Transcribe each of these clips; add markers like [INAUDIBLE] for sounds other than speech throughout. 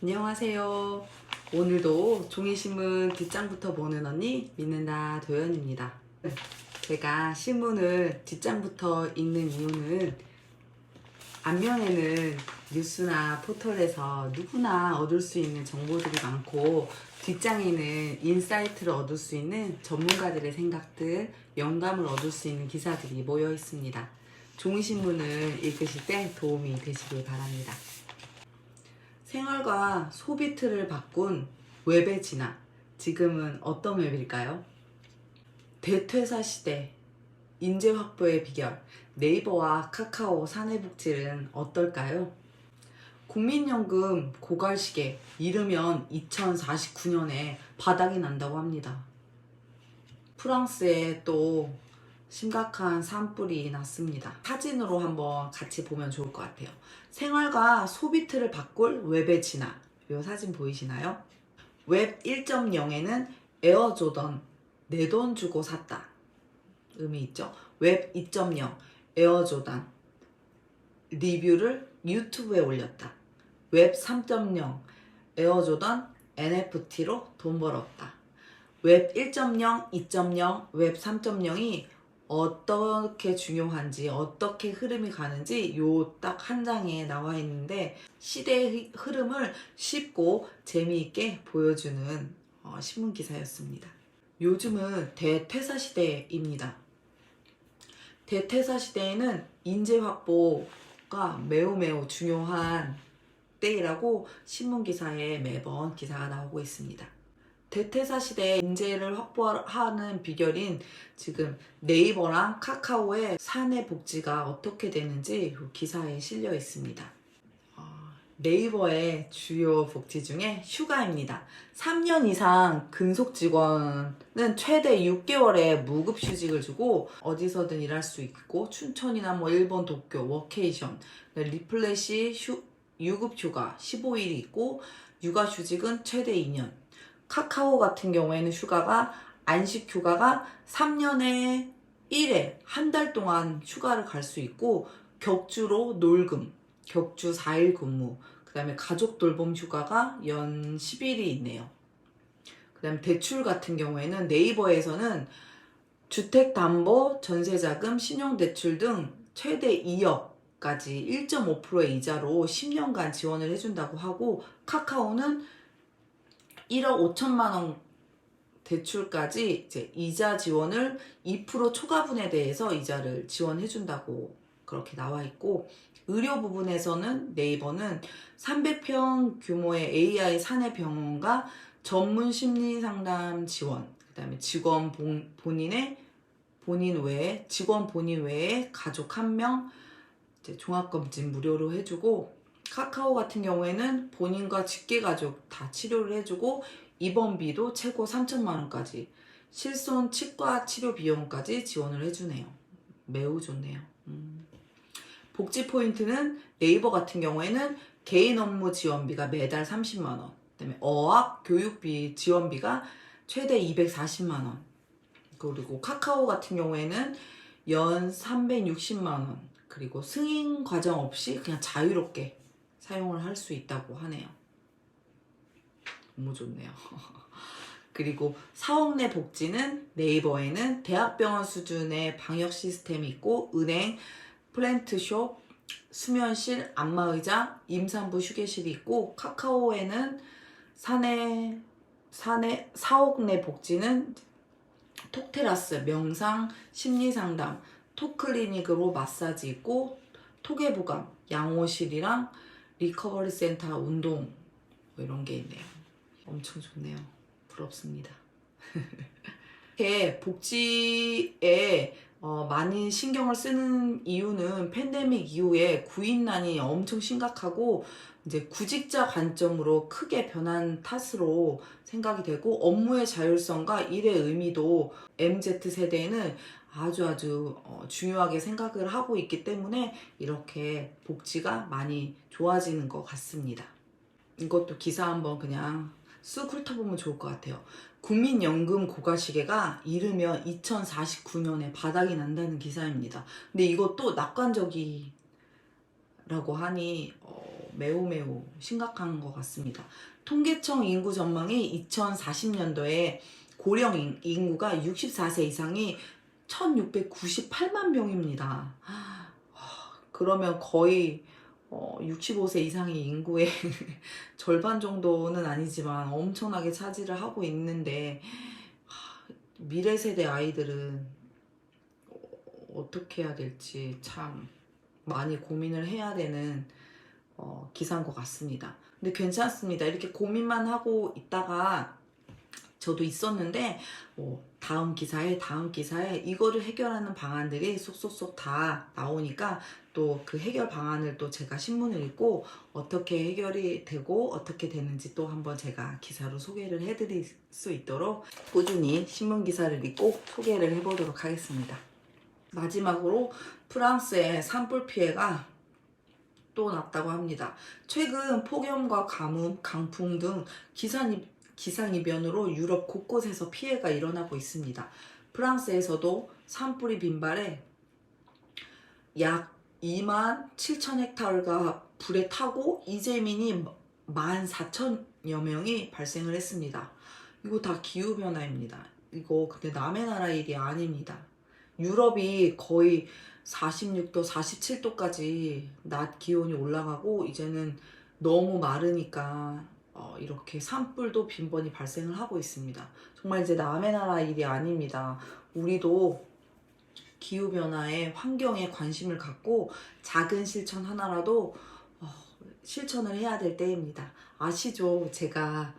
안녕하세요. 오늘도 종이신문 뒷장부터 보는 언니 믿는다 도연입니다. 제가 신문을 뒷장부터 읽는 이유는 앞면에는 뉴스나 포털에서 누구나 얻을 수 있는 정보들이 많고 뒷장에는 인사이트를 얻을 수 있는 전문가들의 생각들, 영감을 얻을 수 있는 기사들이 모여 있습니다. 종이신문을 읽으실 때 도움이 되시길 바랍니다. 생활과 소비 틀을 바꾼 웹의 진화. 지금은 어떤 웹일까요? 대퇴사 시대, 인재 확보의 비결, 네이버와 카카오 사내복지는 어떨까요? 국민연금 고갈시계 이르면 2049년에 바닥이 난다고 합니다. 프랑스에 또 심각한 산불이 났습니다. 사진으로 한번 같이 보면 좋을 것 같아요. 생활과 소비 틀을 바꿀 웹의 진화. 이 사진 보이시나요? 웹 1.0에는 에어조던 내 돈 주고 샀다. 의미 있죠? 웹 2.0 에어조단 리뷰를 유튜브에 올렸다. 웹 3.0 에어조단 NFT로 돈 벌었다. 웹 1.0, 2.0, 웹 3.0이 어떻게 중요한지, 어떻게 흐름이 가는지 요 딱 한 장에 나와 있는데 시대의 흐름을 쉽고 재미있게 보여주는 어, 신문 기사였습니다. 요즘은 대퇴사 시대입니다. 대퇴사 시대에는 인재 확보가 매우 매우 중요한 때이라고 신문 기사에 매번 기사가 나오고 있습니다. 대퇴사 시대에 인재를 확보하는 비결인 지금 네이버랑 카카오의 사내 복지가 어떻게 되는지 이 기사에 실려 있습니다. 어, 네이버의 주요 복지 중에 휴가입니다. 3년 이상 근속 직원은 최대 6개월의 무급 휴직을 주고 어디서든 일할 수 있고 춘천이나 뭐 일본 도쿄 워케이션 리플래시 휴, 유급 휴가 15일이 있고 육아 휴직은 최대 2년 카카오 같은 경우에는 휴가가 안식 휴가가 3년에 1회 한 달 동안 휴가를 갈 수 있고 격주로 놀금, 격주 4일 근무, 그 다음에 가족 돌봄 휴가가 연 10일이 있네요. 그 다음에 대출 같은 경우에는 네이버에서는 주택담보, 전세자금, 신용대출 등 최대 2억까지 1.5%의 이자로 10년간 지원을 해준다고 하고 카카오는 1억 5천만 원 대출까지 이제 이자 지원을 2% 초과분에 대해서 이자를 지원해 준다고 그렇게 나와 있고 의료 부분에서는 네이버는 300평 규모의 AI 사내 병원과 전문 심리 상담 지원, 그다음에 직원 본, 본인의 본인 외에 직원 본인 외에 가족 한 명 종합 검진 무료로 해주고 카카오 같은 경우에는 본인과 직계 가족 다 치료를 해주고 입원비도 최고 3천만 원까지 실손 치과 치료 비용까지 지원을 해주네요. 매우 좋네요. 음. 복지 포인트는 네이버 같은 경우에는 개인 업무 지원비가 매달 30만 원, 그다음에 어학 교육비 지원비가 최대 240만 원, 그리고 카카오 같은 경우에는 연 360만 원, 그리고 승인 과정 없이 그냥 자유롭게 사용을 할 수 있다고 하네요. 너무 좋네요. [LAUGHS] 그리고 사업 내 복지는 네이버에는 대학병원 수준의 방역 시스템이 있고 은행, 플랜트숍, 수면실, 안마의자, 임산부 휴게실이 있고 카카오에는 사내 사내 사옥 내 복지는 톡테라스, 명상, 심리상담, 톡클리닉으로 마사지 있고 토개부감, 양호실이랑 리커버리 센터 운동 뭐 이런 게 있네요. 엄청 좋네요. 부럽습니다. [LAUGHS] 이렇게 복지에 어, 많이 신경을 쓰는 이유는 팬데믹 이후에 구인난이 엄청 심각하고 이제 구직자 관점으로 크게 변한 탓으로 생각이 되고 업무의 자율성과 일의 의미도 MZ 세대에는 아주 아주 어, 중요하게 생각을 하고 있기 때문에 이렇게 복지가 많이 좋아지는 것 같습니다. 이것도 기사 한번 그냥 쑥 훑어보면 좋을 것 같아요. 국민연금 고가시계가 이르면 2049년에 바닥이 난다는 기사입니다. 근데 이것도 낙관적이라고 하니 어, 매우 매우 심각한 것 같습니다. 통계청 인구 전망이 2040년도에 고령 인- 인구가 64세 이상이 1698만 명입니다. 그러면 거의 어, 65세 이상의 인구의 [LAUGHS] 절반 정도는 아니지만 엄청나게 차지를 하고 있는데 하, 미래 세대 아이들은 어, 어떻게 해야 될지 참 많이 고민을 해야 되는 어, 기사인 것 같습니다. 근데 괜찮습니다. 이렇게 고민만 하고 있다가 저도 있었는데 뭐 다음 기사에 다음 기사에 이거를 해결하는 방안들이 쏙쏙쏙 다 나오니까 또 그 해결 방안을 또 제가 신문을 읽고 어떻게 해결이 되고 어떻게 되는지 또 한번 제가 기사로 소개를 해드릴 수 있도록 꾸준히 신문 기사를 읽고 소개를 해보도록 하겠습니다. 마지막으로 프랑스의 산불 피해가 또 났다고 합니다. 최근 폭염과 가뭄, 강풍 등 기상, 기상이변으로 유럽 곳곳에서 피해가 일어나고 있습니다. 프랑스에서도 산불이 빈발해 약 2만 7천 헥타르가 불에 타고 이재민이 1만 4천여 명이 발생을 했습니다. 이거 다 기후변화입니다. 이거 근데 남의 나라 일이 아닙니다. 유럽이 거의 46도, 47도까지 낮 기온이 올라가고 이제는 너무 마르니까 어, 이렇게 산불도 빈번히 발생을 하고 있습니다. 정말 이제 남의 나라 일이 아닙니다. 우리도 기후변화에 환경에 관심을 갖고 작은 실천 하나라도 어, 실천을 해야 될 때입니다. 아시죠? 제가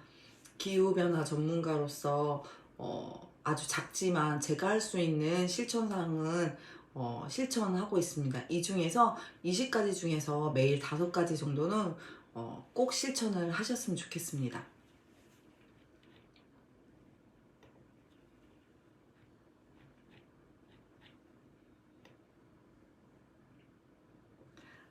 기후변화 전문가로서 어, 아주 작지만 제가 할 수 있는 실천사항은 어, 실천하고 있습니다. 이 중에서 20가지 중에서 매일 5가지 정도는 어, 꼭 실천을 하셨으면 좋겠습니다.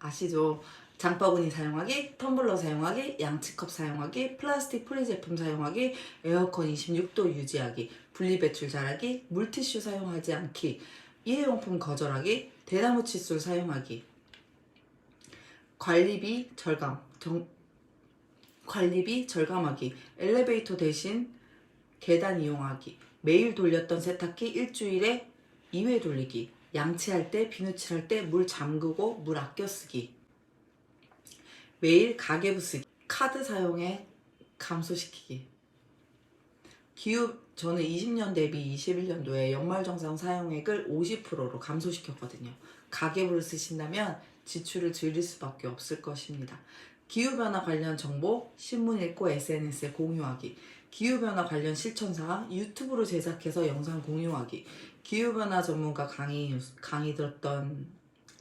아시죠? 장바구니 사용하기, 텀블러 사용하기, 양치컵 사용하기, 플라스틱 포리 제품 사용하기, 에어컨 26도 유지하기, 분리배출 잘하기, 물티슈 사용하지 않기, 일회용품 거절하기, 대나무 칫솔 사용하기, 관리비 절감, 정, 관리비 절감하기, 엘리베이터 대신 계단 이용하기, 매일 돌렸던 세탁기 일주일에 2회 돌리기, 양치할 때, 비누칠할 때 물 잠그고 물 아껴 쓰기, 매일 가계부 쓰기, 카드 사용에 감소시키기. 기후 저는 20년 대비 21년도에 연말정산 사용액을 50%로 감소시켰거든요. 가계부를 쓰신다면 지출을 줄일 수밖에 없을 것입니다. 기후변화 관련 정보, 신문 읽고 SNS에 공유하기. 기후변화 관련 실천사항, 유튜브로 제작해서 영상 공유하기. 기후변화 전문가 강의, 강의 들었던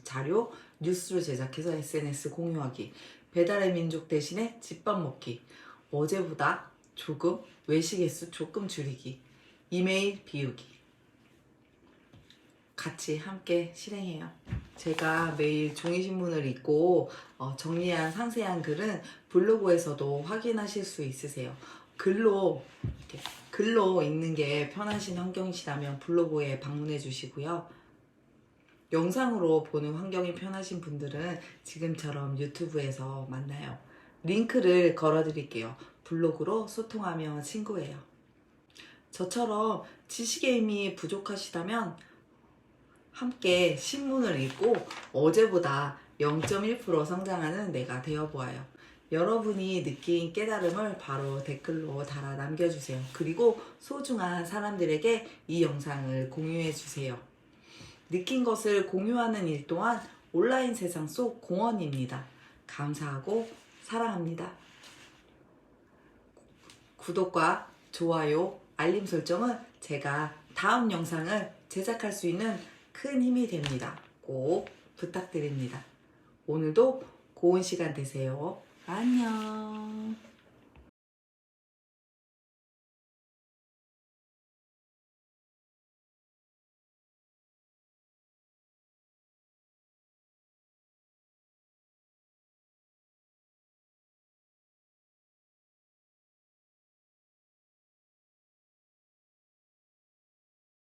자료, 뉴스로 제작해서 SNS 공유하기. 배달의 민족 대신에 집밥 먹기. 어제보다 조금 외식 횟수 조금 줄이기. 이메일 비우기. 같이 함께 실행해요. 제가 매일 종이신문을 읽고 어, 정리한 상세한 글은 블로그에서도 확인하실 수 있으세요. 글로 이렇게 글로 읽는 게 편하신 환경이시라면 블로그에 방문해 주시고요. 영상으로 보는 환경이 편하신 분들은 지금처럼 유튜브에서 만나요. 링크를 걸어 드릴게요. 블로그로 소통하며 친구예요. 저처럼 지식의 힘이 부족하시다면 함께 신문을 읽고 어제보다 0.1% 성장하는 내가 되어 보아요. 여러분이 느낀 깨달음을 바로 댓글로 달아 남겨주세요. 그리고 소중한 사람들에게 이 영상을 공유해주세요. 느낀 것을 공유하는 일 또한 온라인 세상 속 공헌입니다. 감사하고 사랑합니다. 구독과 좋아요, 알림 설정은 제가 다음 영상을 제작할 수 있는 큰 힘이 됩니다. 꼭 부탁드립니다. 오늘도 고운 시간 되세요. 안녕.